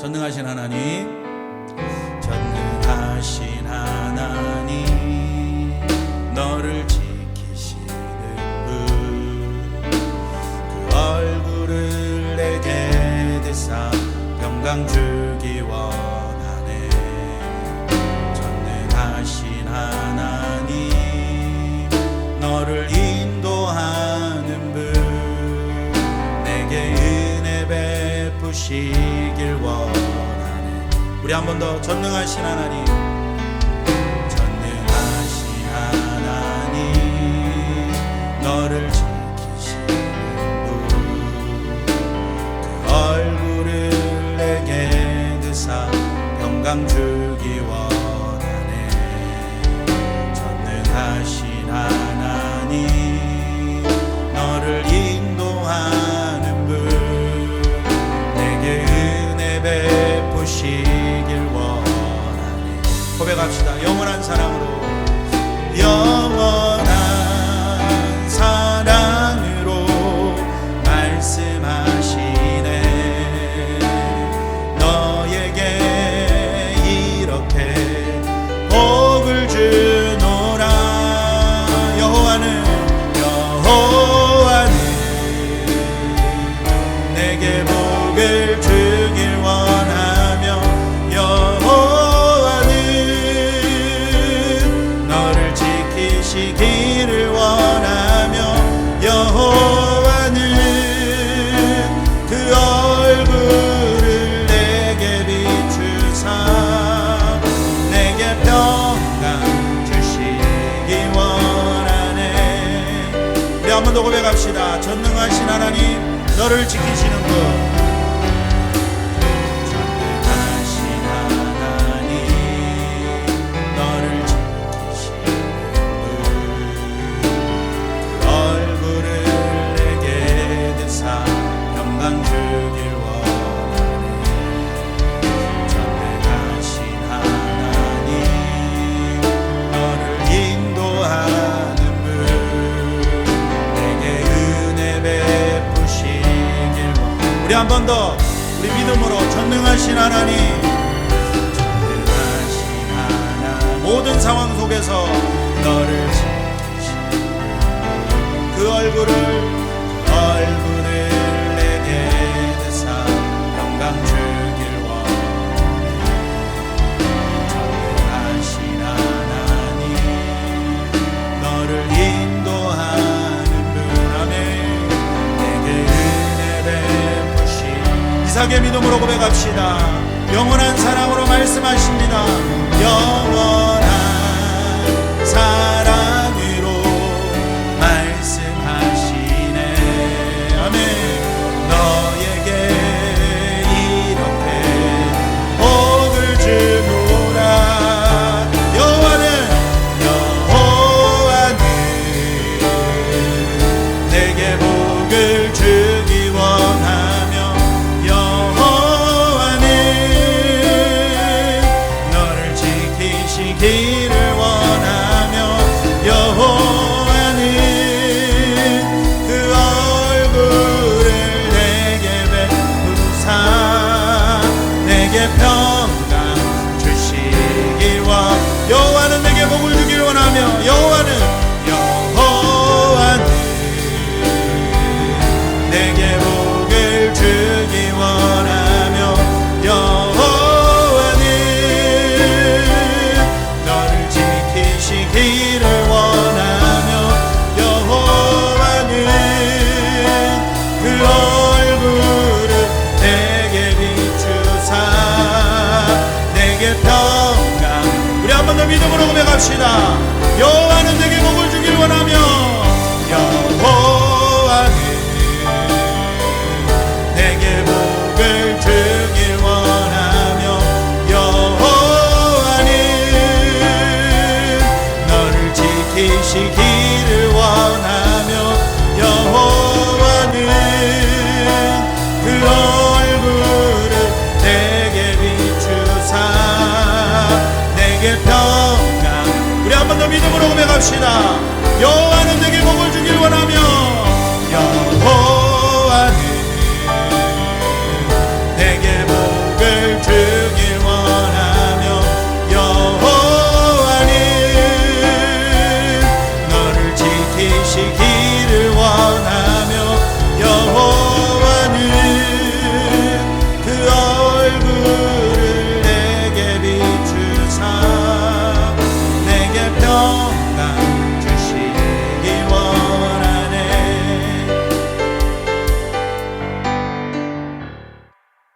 전능하신 하나님. 전능하신 하나님. 너를 지키시는 분 그 얼굴을 내게 대사 평강 주 우리 한 번 더 전능하신 하나님. 전능하신 하나님 너를 지키시는 분그 얼굴을 내게 드사 평강 주기 원 고백합시다. 영원한 사랑으로. 영원한 사랑으로 말씀하 우리 한 번 더 고백합시다. 전능하신 하나님 너를 지키시는 분 우리 한 번 더 우리 믿음으로 전능하신 하나님. 전능하신 하나님. 모든 상황 속에서 너를 그 얼굴을 이삭의 믿음으로 고백합시다. 영원한 사랑으로 말씀하십니다. 영원한 사랑으로 말씀하시네. 아멘. 너에게 이렇게 복을 주노라 여호와는 여호와는 내게 복을 주 믿음으로 고백합시다. 여호와는 내게 복을 주길 원하며 여호와는 내게 복을 주길 원하며 여호와는 너를 여호와는 그 내게 평강 우리 한 번 더 믿음으로 고백합시다. 여호와는 내게 복을 주길 원하며